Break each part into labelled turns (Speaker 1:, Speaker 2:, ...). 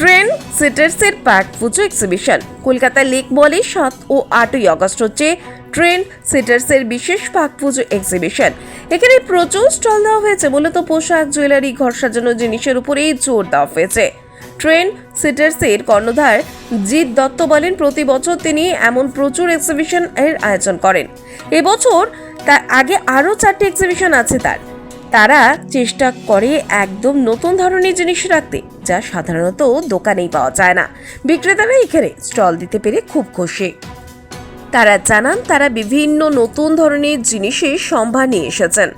Speaker 1: Train সিটার্সের park, Puja exhibition Kolkata lake মলে সাত ও আটই আগস্ট হচ্ছে ট্রেন সিটার্সের বিশেষ পার্ক, পুজো এক্সিবিশন এখানে প্রচুর স্টল দেওয়া হয়েছে, মূলত পোশাক, জুয়েলারি, ঘর সাজানো জিনিসের উপরেই জোর দেওয়া হয়েছে। ট্রেন সিটার্সের কর্ণধার জিৎ দত্ত বলেন, প্রতি বছর তিনি এমন প্রচুর এক্সিবিশন এর আয়োজন করেন। এবছর তার আগে আরও চারটি এক্সিবিশন আছে তার। তারা চেষ্টা করে একদম নতুন ধরনের জিনিস রাখতে, যা সাধারণত দোকানেই পাওয়া যায় না। বিক্রেতারা এখানে স্টল দিতে পেরে খুব খুশি। তারা জানান, তারা বিভিন্ন নতুন ধরনের জিনিসের সম্ভার নিয়ে এসেছেন।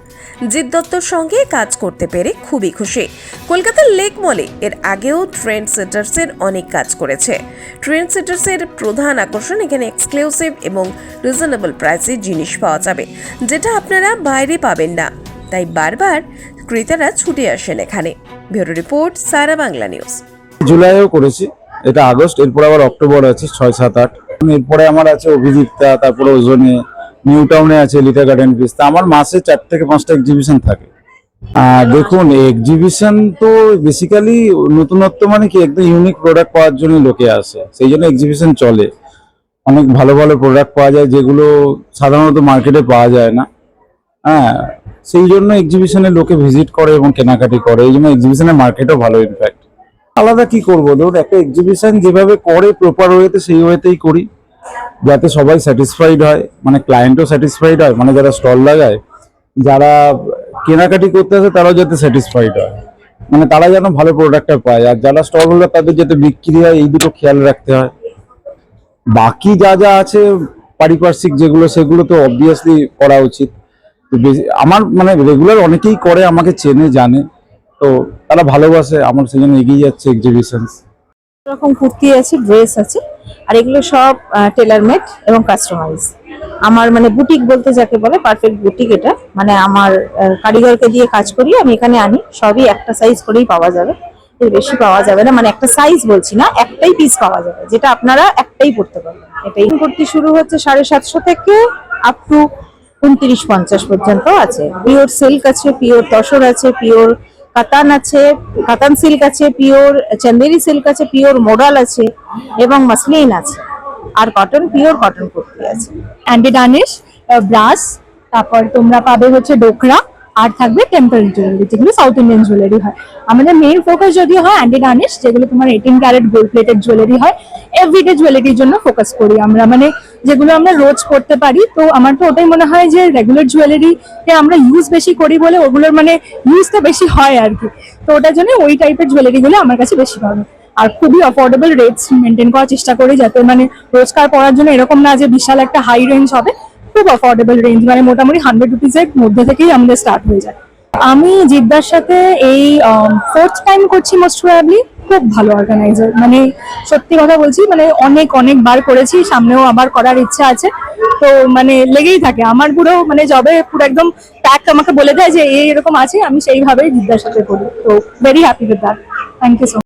Speaker 1: জিৎ দত্তর সঙ্গে কাজ করতে পেরে খুবই খুশি। কলকাতার লেক মলে এর আগেও ট্রেন্ড সেটার্সের অনেক কাজ করেছে। ট্রেন্ড সেটার্সের প্রধান আকর্ষণ এখানে এক্সক্লুসিভ এবং রিজনেবল প্রাইসে জিনিস পাওয়া যাবে, যেটা আপনারা বাইরে পাবেন না। তাই বারবার ক্রেতারা ছুটে আসেন এখানে। Bureau report, Sara Bangla news.
Speaker 2: জুলাইও করেছি, এটা আগস্ট, এরপর আবার অক্টোবর আছে, ছয়, সাত, আট। এরপরে আমার আছে অভিদীপ্তা তারপরে ওজনে নিউ টাউনে আছে লিটা গার্ডেন পিস তা আমার মাসে চার থেকে পাঁচটা এক্সিবিশন থাকে। আর দেখুন এক্সিবিশন তো বেসিক্যালি নতুনত্ব মানে কি, একদম ইউনিক প্রোডাক্ট পাওয়ার জন্য লোকে আসে। সেই জন্য এক্সিবিশন চলে। অনেক ভালো ভালো প্রোডাক্ট পাওয়া যায়, যেগুলো সাধারণত মার্কেটে পাওয়া যায় না। হ্যাঁ সেই জন্য এক্সিবিশনে লোকে ভিজিট করে এবং কেনাকাটি করে, এই জন্য এক্সিবিশনের মার্কেটও ভালো ইনফ্যাক্ট আলাদা কি করব? ধরুন, একটা এক্সিবিশন যেভাবে করে প্রপার ওয়েতে সেই ওয়েতেই করি। যাতে সবাই স্যাটিসফাইড হয় মানে ক্লায়েন্টও স্যাটিসফাইড হয় মানে যারা স্টল লাগায়, যারা কেনাকাটি করতে আসে, তারাও যাতে স্যাটিসফাইড হয়। মানে তারা যেন ভালো প্রোডাক্টটা পায়, আর যারা স্টল হোল্ডার তাদের যাতে বিক্রি হয়, এই দুটো খেয়াল রাখতে হয়। বাকি যা যা আছে, পারিপার্শ্বিক যেগুলো সেগুলো তো অবভিয়াসলি করা উচিত। আমার মানে রেগুলার অনেকেই করে, আমাকে চেনে, জানে। তো তারা ভালোবাসে, আমার সেজন্য এগিয়ে যাচ্ছে এক্সিবিশনস
Speaker 3: রকম কুর্তি আছে ড্রেস আছে, আর এগুলো সব টেলার মেড এবং কাস্টমাইজ আমার মানে বুটিক বলতে যাকে বলে পারফেক্ট বুটিক এটা। মানে আমার কারিগরকে দিয়ে কাজ করি, আমি এখানে আনি, সবই একটা সাইজ করেই পাওয়া যাবে। এর বেশি পাওয়া যাবে না মানে একটা সাইজ বলছি না, একটাই পিস পাওয়া যাবে, যেটা আপনারা একটাই পড়তে পারবেন। এটাই। কুর্তি শুরু হচ্ছে সাড়ে সাতশো থেকে আপ টু উনত্রিশ পঞ্চাশ পর্যন্ত আছে। পিওর সিল্ক আছে, পিওর তসর আছে, পিওর কাতান আছে, কাতান সিল্ক আছে, পিওর চন্দেরি সিল্ক আছে, পিওর মোডাল আছে এবং মাসলিন আছে। আর কটন, পিওর কটন কুর্তি আছে।
Speaker 4: অ্যান্টি ডানিশ ব্রাশ তারপর তোমরা পাবে হচ্ছে ডোকরা, আর থাকবে টেম্পল জুয়েলারি যেগুলো সাউথ ইন্ডিয়ান জুয়েলারি হয়। আমাদের মেইন ফোকাস যদি হয় অ্যান্টি ডানিশ যেগুলো তোমার eighteen carat gold plated jewellery হয় এভরিডে জুয়েলারির জন্য ফোকাস করি আমরা। মানে যেগুলো আমরা রোজ করতে পারি, তো আমার তো ওটাই মনে হয় যে রেগুলার জুয়েলারিতে আমরা ইউজ বেশি করি বলে ওগুলোর মানে ইউজটা বেশি হয় আর কি। তো ওটার জন্য ওই টাইপের জুয়েলারিগুলো আমার কাছে বেশি পাবে আর খুবই অফোর্ডেবল রেটস মেনটেন করার চেষ্টা করি যাতে মানে রোজকার পড়ার জন্য এরকম না যে বিশাল একটা হাই রেঞ্জ হবে, খুব অফোর্ডেবল রেঞ্জ মানে মোটামুটি হান্ড্রেড রুপিসের মধ্যে থেকেই আমাদের স্টার্ট হয়ে যায়। আমি জিদ্দার সাথে এই ফোর্থ টাইম করছি মোস্ট প্রবাবলি খুব ভালো অর্গানাইজার মানে সত্যি কথা বলছি মানে অনেক, অনেকবার করেছি, সামনেও আবার করার ইচ্ছা আছে। তো মানে লেগেই থাকে। আমার পুরো মানে জবে পুরো একদম প্যাক আমাকে বলে দেয় যে এই এরকম আছে, আমি সেইভাবেই জিদ্দার সাথে করি। তো very happy with that thank you so